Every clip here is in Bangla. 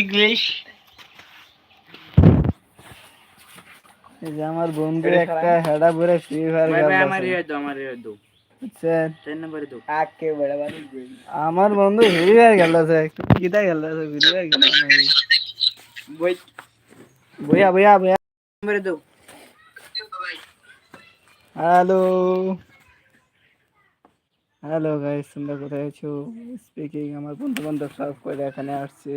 ইংলিশ এই যে আমার বন্ধু একটা হেডা ভরে ফ্রি ফায়ার খেলতেছে। আমার ইয়ে দাও আমার ইয়ে দাও। বুঝছেন? চার নম্বরে দাও। আকে বড় বড় আমার বন্ধু ফ্রি ফায়ার খেলতেছে কিটা খেলতেছে ফ্রি ফায়ার বই। বইয়া বইয়া বইয়া। নম্বরে দাও। হ্যালো হ্যালো গাইস তোমরা কোথায় আছো? স্পিকিং আমার বন্ধু বান্ধব সব করে এখানে আসছে?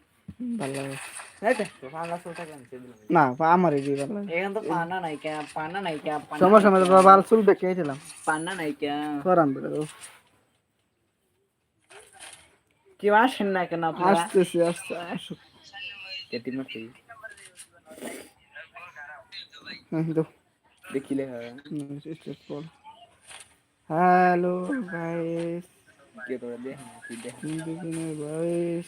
ভালো লাগে না আমার এই এখন তো পান্না নাই কে পান্না নাই কে সমস্যা মতো বাবা চুল দেখে এসেছিলাম পান্না নাই কে করান বেড়ে কেউ আসেন না কেন আসতেছি আসতে আসুক কেতির মাস দেখিলে হ্যালো গাইস কে তোরা দেখ কি দেখ কি দেখ গাইস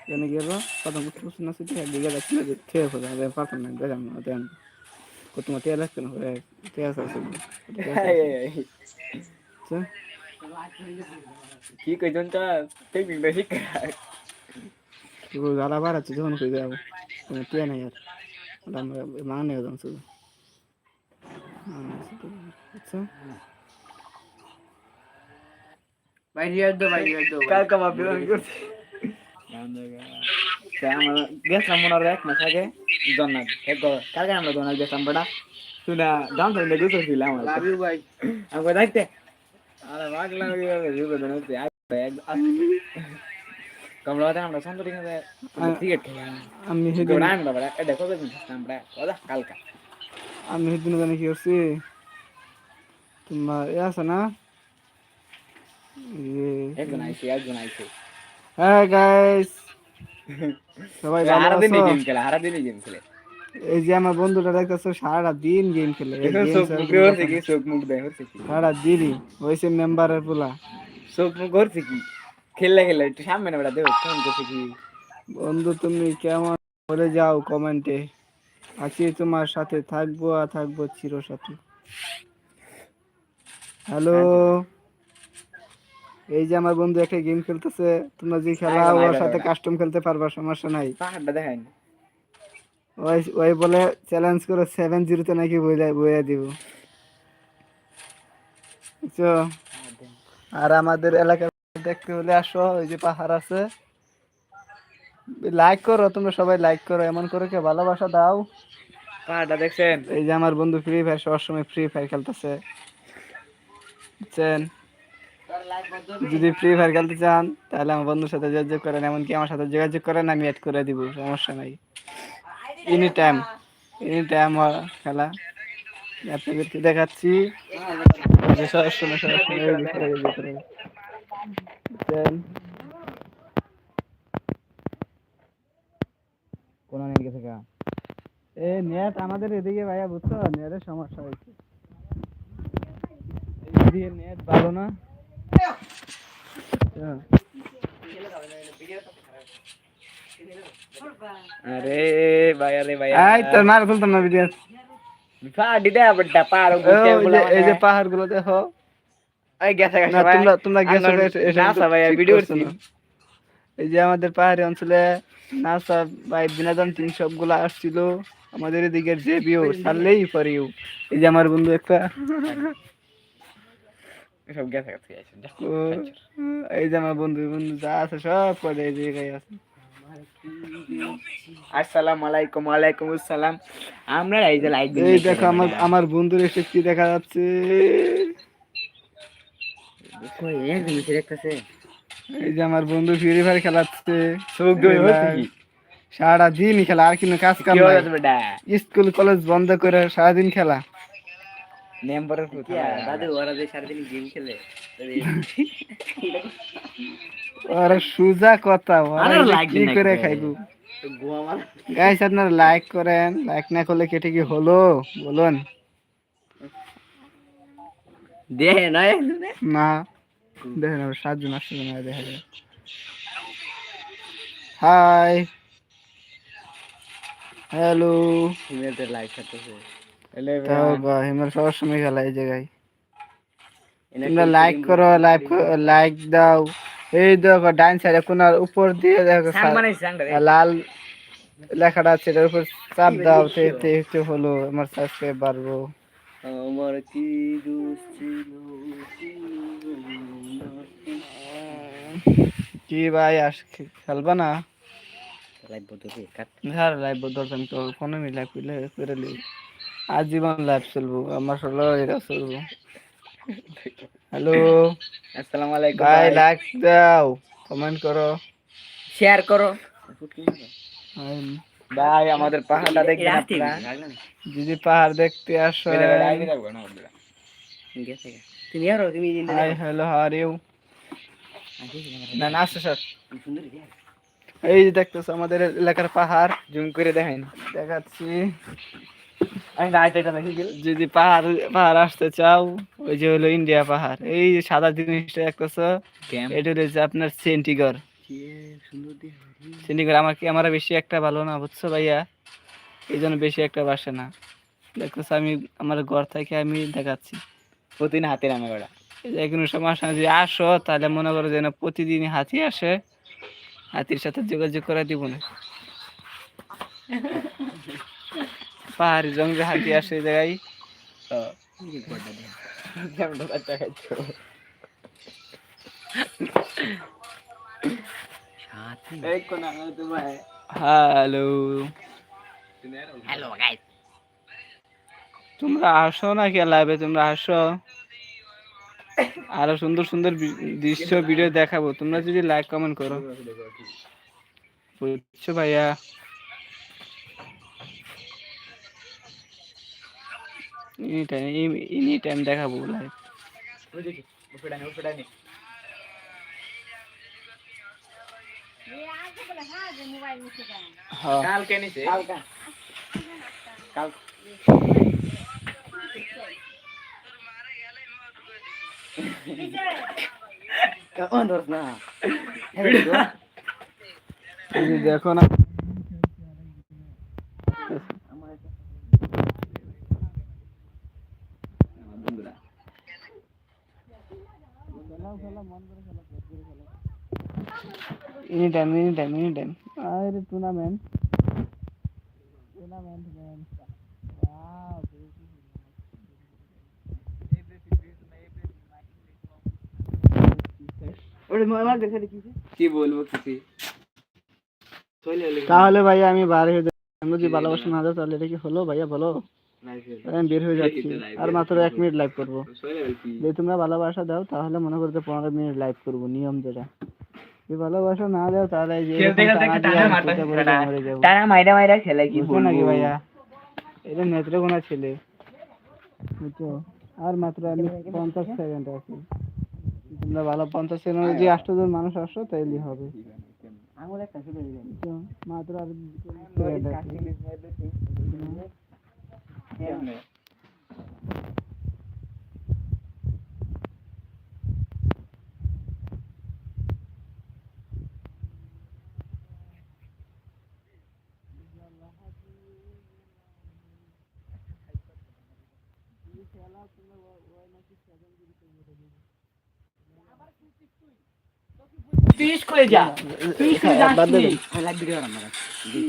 না এনে গেল কত মুখে বসে না সেটা দিকে যাচ্ছিল যে ঠিক আছে আমি পারতাম না দেখাম না দেন কত মতে লাগছে না হয়ে ঠিক আছে কি কইজন তো টেকনিক বেশি তো জ্বালা বাড়াচ্ছে যখন কই যাব কোনো টিয়া নাই আর আমরা মানে একদম শুধু আচ্ছা ভাই ইয়ে দাও ভাই ইয়ে দাও কাল কাম আবেদন করছি গেছিলাম মনে হয় এক মাস আগে জন্নাথ এক কালকে আমরা জন্নাথ গেছিলাম বেটা? শুনা দাম তো লেগে ছিল আমার ভাই। আমাকে দেখতে। আরে বাগলা যুগ ধরতে কমলা বাদে আমরা সুন্দরী খেলে ক্রিকেট খেলি। আমি সেদিন গোড়া আমরা এটা কবে দিন আমরা। ওদা কালকা। আমি সেদিন জানি কি করছি? তোমার এ আছে না? একজন আইছে একজন আইছে হ্যাঁ গাইস সবাই ভালো আছো? গেম খেলে হারা দিনই গেম খেলে। এই যে আমার বন্ধুটা দেখতেছো সারা দিন গেম খেলে। এই এখন game চোখ মুখ কোনো হচ্ছে কথা কি? না। চোখ মুখ দেয় হচ্ছে কি? সারা দিনই হয়েছে মেম্বারের পোলা। চোখ মুখ হচ্ছে কি? খেললে খেললে একটু সামনে না দেবো ফোন করছে কি? বন্ধু তুমি কেমন? বলে যাও কমেন্টে। আছি তোমার সাথে থাকব আর থাকব চির সাথে হ্যালো এই যে আমার বন্ধু একটা গেম খেলতেছে তোমরা যে খেলা ওর সাথে কাস্টম খেলতে পারবা সমস্যা নাই। পাহাড়টা ওই ওই বলে চ্যালেঞ্জ করে সেভেন জিরোতে নাকি বইয়া বইয়া দিব। বুঝছ? আর আমাদের এলাকার দেখতে হলে আসো ওই যে পাহাড় আছে। লাইক করো তোমরা সবাই লাইক করো এমন করে কে ভালোবাসা দাও। পাহাড়টা দেখছেন? এই যে আমার বন্ধু ফ্রি ফায়ার সবার সময় ফ্রি ফায়ার খেলতেছে। বুঝছেন? যদি ফ্রি ফায়ার খেলতে চান, তাহলে আমার বন্ধুর সাথে যোগাযোগ করেন, এমনকি আমার সাথে যোগাযোগ করেন, আমি অ্যাড করে দিব, সমস্যা নাই। এনি টাইম এনি টাইম খেলা। আপনাদেরকে দেখাচ্ছি। এ, নেট আমাদের এদিকে ভাইয়া বুঝছ, নেটের সমস্যা হয়েছে। এদিকে নেট ভালো না। আরে ভাই আরে ভাই এই তোর মার খুলতাম না ভিডিও পাহাড়ি দে বড়টা পাহাড় এই যে এই যে পাহাড়গুলো দেখো। এই গেছে গেছে না তোমরা তোমরা গেছো আন্দোলন- গেছো, এসব নাসা ভাই, ভিডিও করছ এই যে আমাদের পাহাড়ি অঞ্চলে নাসা ভাই বিনোদন টিম সবগুলো আসছিল। আমাদের এদিকে যে ভিউ সারলেই পরে ইউ। এই যে আমার বন্ধু একটা। সব গেছে গেছে গেছে এই যে আমার বন্ধু বন্ধু যা আছে সব করে এই জায়গায় আছে। আসসালামু আলাইকুম ওয়ালাইকুম আসসালাম। আমরা এই যে লাইক এই দেখো আমার আমার বন্ধুর এসে কি দেখা যাচ্ছে? এই যে আমার বন্ধু ফ্রি ফায়ার খেলাচ্ছে। সুখ দই হচ্ছে কি? সারা দিন খেলা আর কিন্তু কাজ কাম স্কুল কলেজ বন্ধ করে সারাদিন খেলা। নেম্বারের কি কথা দাদু ওরা যে সারাদিন গেম খেলে ওরা সুজা কথা আরে যে like কি দিন করে খাইবো? গাইস আপনারা লাইক করেন লাইক না করলে কেটে কি হলো? বলুন। দে না না দেখেন আবার সাতজন আগে দেখা যায় হাই হ্যালো লাইক করতেছে। তাও বা হিমাল সবার সময় খেলা এই জায়গায় তোমরা লাইক করো লাইক লাইক দাও। এই দেখো ডাইন সাইডে কোনার উপর দিয়ে দেখো লাল লেখাটা আছে এটার উপর চাপ দাও তে তে হলো আমার সাবস্ক্রাইব বাড়বো। আমার কি দোষ ছিল কি ভাই আস খেলবা না? লাইক বদলে কাট। হ্যাঁ লাইভ দরকার আমি তো ফোনে মি লাইভ করলে করে আজীবন লাইভ চলবো আমার হলো এটা চলবো। হ্যালো আসসালামু আলাইকুম ভাই লাইক দাও কমেন্ট করো। শেয়ার করো। ভাই আমাদের পাহাড়টা দেখবেন রাতে আপনারা? যদি পাহাড় দেখতে আসো। তুমি আরও তুমি হাই হ্যালো হার ইউ না না আসো স্যার এই যে দেখতেছো আমাদের এলাকার পাহাড়। জুম করে দেখেন দেখাচ্ছি। যদি পাহাড় পাহাড় আসতে চাও ওই যে হলো ইন্ডিয়া পাহাড়। এই যে সাদা জিনিসটা দেখতেছো এটা হচ্ছে আপনার সেন্টিগড় সেন্টিগড় আমার কি আমার বেশি একটা ভালো না বুঝছ ভাইয়া? এই জন্য বেশি একটা বাসে না। দেখতেছো আমি আমার ঘর থেকে আমি দেখাচ্ছি। প্রতিদিন হাতে নামে যে কোনো সমস্যা যদি আসো তাহলে মনে করো যেন প্রতিদিনই হাতি আসে হাতির সাথে যোগাযোগ করে দিব না। পাহাড়ি জঙ্গলে হাতি আসে এই জায়গায়। হ্যালো। হ্যালো গাইস তোমরা আসো না কে লাইভে তোমরা আসো। আরও সুন্দর সুন্দর দৃশ্য ভিডিও দেখাবো। তোমরা যদি লাইক কমেন্ট করো। বুঝছ ভাইয়া? এনি টাইম এনি টাইম দেখাবো লাইভ ওই দেখি উপড়ানি উপড়ানি হ্যাঁ। কালকে নিছে কালকা কাল কেমন ধরছ না তুমি দেখো না। Any time any time any time আরে টুর্নামেন্ট টুর্নামেন্ট ম্যান ওরে মার দেখে দেখি কি বলব কিছু? তাহলে ভাইয়া আমি বার হয়ে যাই। যদি ভালোবাসা না দাও তাহলে এটা কি হলো ভাইয়া? বলো। আমি বের হয়ে যাচ্ছি। আর মাত্র এক মিনিট লাইভ করব। যদি তোমরা ভালোবাসা দাও তাহলে মনে করতে পনেরো মিনিট লাইভ করব নিয়ম যেটা। যদি ভালোবাসা না দাও তাহলে এই যে খেলতে টানা। মাইরা মাইরা খেলে কি বুঝছ নাকি ভাইয়া? এটা নেত্রকোনা ছেলে। বুঝছ? আর মাত্র আমি পঞ্চাশ সেকেন্ড আছি। তোমরা ভালো পঞ্চাশ সেকেন্ড যদি আটশো জন মানুষ আসো তাইলে হবে। আঙুল একটা শুধু দিলেন বুঝছ? মাত্র আর সেকেন্ড আছে তুই স্কুলে যা তুই বাদ দে। ভিডিও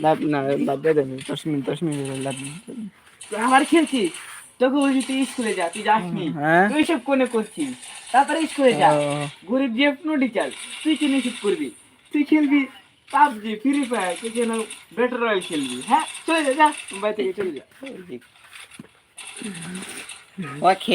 লাভ না বাদ মিনিট মিনিট লাভ নেই। তুই তোকে বলছি তুই স্কুলে যা তুই যাস হ্যাঁ। তুই সব কোনে করছিস? তারপরে স্কুলে যা। গরিব যে কোনো টিচার তুই কি নিষেধ করবি? তুই খেলবি পাবজি ফ্রি ফায়ার কে যেন বেটার রয়্যাল খেলবি হ্যাঁ? চলে যা যা থেকে চলে যা। ok.